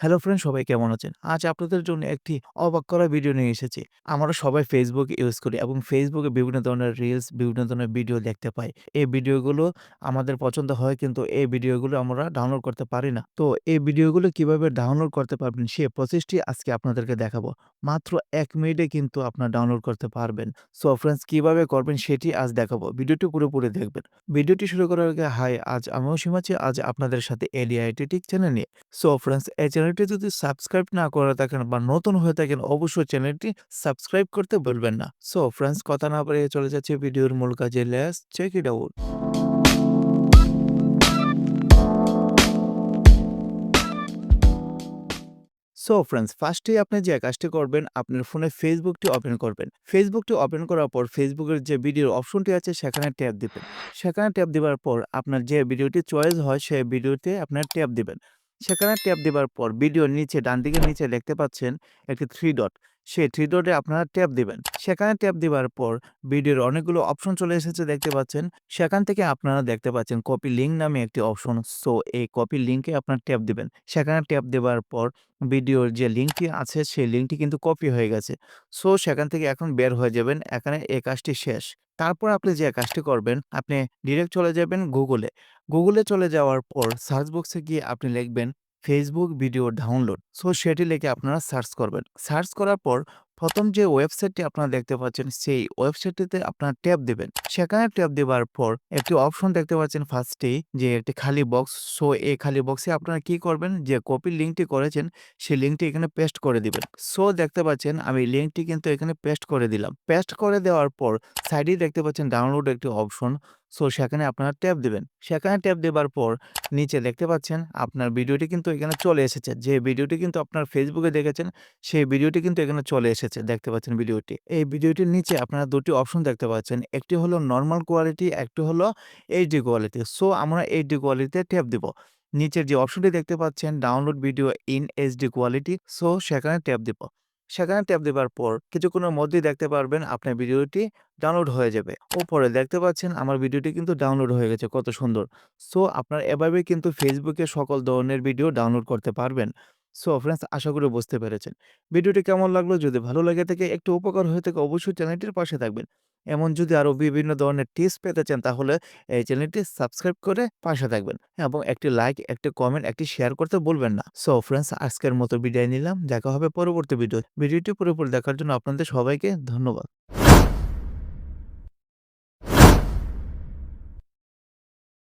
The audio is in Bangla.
হ্যালো ফ্রেন্ড সবাই কেমন আছেন? আজ আপনাদের জন্য একটি অবাক করা ভিডিও নিয়ে এসেছি। আমরা সবাই Facebook ইউজ করি এবং ফেসবুকে বিভিন্ন ধরনের রিলস, বিভিন্ন ধরনের ভিডিও দেখতে পাই। এই ভিডিওগুলো আমাদের পছন্দ হয় কিন্তু এই ভিডিওগুলো আমরা ডাউনলোড করতে পারি না। তো এই ভিডিওগুলো কীভাবে ডাউনলোড করতে পারবেন সে প্রসেসটি আজকে আপনাদেরকে দেখাবো। মাত্র এক মিনিটে কিন্তু আপনারা ডাউনলোড করতে পারবেন। সো ফ্রেন্ডস কীভাবে করবেন সেটি আজ দেখাবো। ভিডিওটি পুরোপুরি দেখবেন। ভিডিওটি শুরু করার আগে হাই আজ আমিও সীমাচ্ছি আজ আপনাদের সাথে এডিআইটি টিক চ্যানেল নিয়ে। সো ফ্রেন্ডস এই চ্যানেলটি যদি সাবস্ক্রাইব না করে থাকেন বা নতুন হয়ে থাকেন, অবশ্যই চ্যানেলটি সাবস্ক্রাইব করতে ভুলবেন না। সো ফ্রেন্ডস কথা না বাড়িয়ে চলে যাচ্ছে ভিডিওর মূল কাজে let's check it out. So friends ফার্স্টে আপনি যে কাজটি করবেন, আপনার ফোনে ফেসবুকটি ওপেন করবেন। ফেসবুকটি ওপেন করার পর ফেসবুকের যে ভিডিওর অপশনটি আছে, সেখানে ট্যাপ দিবেন। সেখানে ট্যাপ দেওয়ার পর আপনার যে ভিডিওটি চয়েস হয়, সেই ভিডিওতে আপনার ট্যাপ দিবেন। সেখানে ট্যাপ দেবার পর ভিডিওর নিচে ডান ডানদিকে নিচে দেখতে পাচ্ছেন একটি থ্রি ডট। সেই থ্রি ডটে আপনারা ট্যাপ দিবেন। সেখানে ট্যাপ দেবার পর ভিডিওর অনেকগুলো অপশন চলে এসেছে দেখতে পাচ্ছেন। সেখান থেকে আপনারা দেখতে পাচ্ছেন কপি লিঙ্ক নামে একটি অপশন। সো এই কপি লিঙ্কে আপনার ট্যাপ দিবেন। সেখানে ট্যাপ দেবার পর ভিডিওর যে লিঙ্কটি আছে, সেই লিঙ্কটি কিন্তু কপি হয়ে গেছে। সো সেখান থেকে এখন বের হয়ে যাবেন। এখানে এই কাজটি শেষ। তারপর আপনি যে কাজটি করবেন, আপনি ডিরেক্ট চলে যাবেন গুগলে। গুগলে চলে যাওয়ার পর সার্চ বক্সে গিয়ে আপনি লিখবেন ফেসবুক ভিডিও ডাউনলোড। সো সেটি লিখে আপনারা সার্চ করবেন। সার্চ করার পর ১ম যে ওয়েবসাইটটি আপনারা দেখতে পাচ্ছেন, সেই ওয়েবসাইটটিতে আপনারা ট্যাপ দিবেন। সেখানে ট্যাপ দেওয়ার পর একটি অপশন দেখতে পাচ্ছেন ফার্স্টেই যে একটি খালি বক্স। সো, এই খালি বক্সে আপনারা কি করবেন, যে কপি লিঙ্কটি করেছেন, সেই লিঙ্কটি এখানে পেস্ট করে দিবেন। সো, দেখতে পাচ্ছেন আমি লিঙ্কটি কিন্তু এখানে পেস্ট করে দিলাম। পেস্ট করে দেওয়ার পর সাইডে দেখতে পাচ্ছেন ডাউনলোড একটি অপশন। সো, সেখানে আপনারা ট্যাপ দেবেন সেখানে ট্যাপ দেবার পর নিচে দেখতে পাচ্ছেন আপনার ভিডিওটি কিন্তু এখানে চলে এসেছে। যে ভিডিওটি কিন্তু আপনার ফেসবুকে দেখেছেন, সেই ভিডিওটি কিন্তু এখানে চলে এসেছে। দেখতে পাচ্ছেন ভিডিওটি। এই ভিডিওটির নিচে আপনারা ২ টি অপশন দেখতে পাচ্ছেন। একটি হলো নর্মাল কোয়ালিটি, একটি হলো এইচডি কোয়ালিটি। সো আমরা এইচডি কোয়ালিটিতে ট্যাপ দিব। নিচের যে অপশনটি দেখতে পাচ্ছেন download video in HD quality. So সেখানে ট্যাপ দিব। সেখানে ট্যাপ দেবার পর কিছুক্ষণের মধ্যেই দেখতে পারবেন আপনার ভিডিওটি ডাউনলোড হয়ে যাবে। ওপরে দেখতে পাচ্ছেন আমার ভিডিওটি কিন্তু ডাউনলোড হয়ে গেছে কত সুন্দর। সো আপনার এভাবেই কিন্তু ফেসবুকে সকল ধরনের ভিডিও ডাউনলোড করতে পারবেন। সো ফ্রেন্ডস আশা করি বুঝতে পেরেছেন। ভিডিওটি কেমন লাগল? যদি ভালো লেগে থাকে একটু উপকার হয়ে থাকে অবশ্যই চ্যানেলটির পাশে থাকবেন। এমন যদি আরও বিভিন্ন ধরনের টিপস পেতে চান তাহলে এই চ্যানেলটি সাবস্ক্রাইব করে পাশে থাকবেন এবং একটি লাইক, একটি কমেন্ট, একটি শেয়ার করতে বলবেন না। সো ফ্রেন্ডস আজকের মতো বিদায় নিলাম। দেখা হবে পরবর্তী ভিডিও। ভিডিওটি পুরোপুরি দেখার জন্য আপনাদের সবাইকে ধন্যবাদ।